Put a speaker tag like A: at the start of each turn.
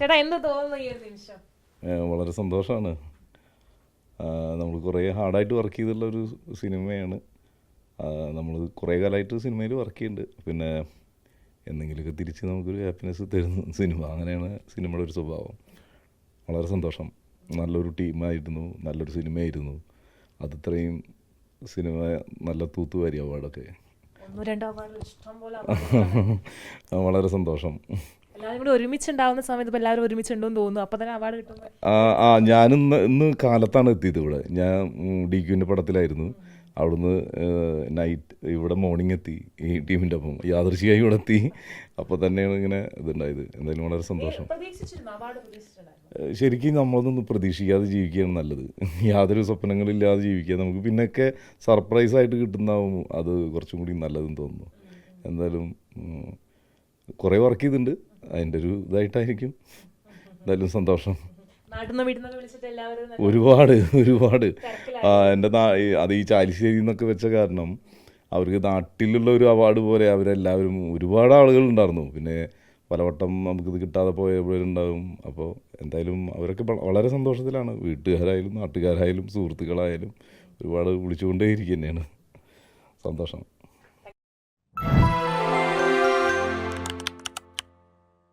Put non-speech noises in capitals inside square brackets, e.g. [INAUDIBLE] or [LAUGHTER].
A: ചേട്ടാ എന്ത് തോന്നുന്നു ഈ ഒരു നിമിഷം?
B: വളരെ സന്തോഷമാണ് നമ്മൾ കുറേ ഹാർഡായിട്ട് വർക്ക് ചെയ്തിട്ടുള്ള ഒരു സിനിമയാണ്. നമ്മൾ കുറേ കാലമായിട്ട് സിനിമയിൽ വർക്ക് ചെയ്യുന്നുണ്ട്. പിന്നെ എന്തെങ്കിലുമൊക്കെ തിരിച്ച് നമുക്കൊരു ഹാപ്പിനെസ് തരുന്ന സിനിമ അങ്ങനെയാണ് സിനിമയുടെ ഒരു സ്വഭാവം. വളരെ സന്തോഷം. നല്ലൊരു ടീമായിരുന്നു നല്ലൊരു സിനിമയായിരുന്നു. അതത്രയും സിനിമ നല്ല തൂത്തുവാരി അവാർഡൊക്കെ. [LAUGHS] വളരെ സന്തോഷം.
A: എല്ലാവരും കൂടി ഒരുമിച്ചുണ്ടാവുന്ന സമയത്ത് എല്ലാവരും ഒരുമിച്ചുണ്ടോന്ന് തോന്നുന്നു. അപ്പൊ തന്നെ അവാർഡ് കിട്ടും
B: ആ ഞാൻ ഇന്ന് ഇന്ന് കാലത്താണ് എത്തിയത് ഇവിടെ. ഞാൻ ഡി ക്യൂവിന്റെ പടത്തിലായിരുന്നു. അവിടുന്ന് നൈറ്റ് ഇവിടെ മോർണിംഗ് എത്തി. ഈ ടീമിന്റെ ഒപ്പം യാദൃശികമായി ഇവിടെ എത്തി. അപ്പോൾ തന്നെയാണ് ഇങ്ങനെ ഇതുണ്ടായത്. എന്തായാലും വളരെ സന്തോഷം. ശരിക്കും നമ്മളൊന്നും പ്രതീക്ഷിക്കാതെ ജീവിക്കുകയാണ് നല്ലത്. യാതൊരു സ്വപ്നങ്ങളില്ലാതെ ജീവിക്കുക. നമുക്ക് പിന്നെയൊക്കെ സർപ്രൈസ് ആയിട്ട് കിട്ടുന്നതാവും. അത് കുറച്ചും കൂടി നല്ലതെന്ന് തോന്നുന്നു. എന്തായാലും കുറേ വർക്ക് ചെയ്തിട്ടുണ്ട്. അതിന്റെ ഒരു ഇതായിട്ടായിരിക്കും. എന്തായാലും സന്തോഷം. ഒരുപാട് ഒരുപാട്. എന്റെ അത് ഈ ചാലിശ്ശേരി എന്നൊക്കെ വെച്ച കാരണം അവർക്ക് നാട്ടിലുള്ള ഒരു അവാർഡ് പോലെ അവരെല്ലാവരും ഒരുപാട് ആളുകൾ ഉണ്ടായിരുന്നു. പിന്നെ പലവട്ടം നമുക്കിത് കിട്ടാതെ പോയവരുണ്ടാവും. അപ്പോൾ എന്തായാലും അവരൊക്കെ വളരെ സന്തോഷത്തിലാണ്. വീട്ടുകാരായാലും നാട്ടുകാരായാലും സുഹൃത്തുക്കളായാലും ഒരുപാട് വിളിച്ചുകൊണ്ടേയിരിക്കുന്നതാണ് സന്തോഷം.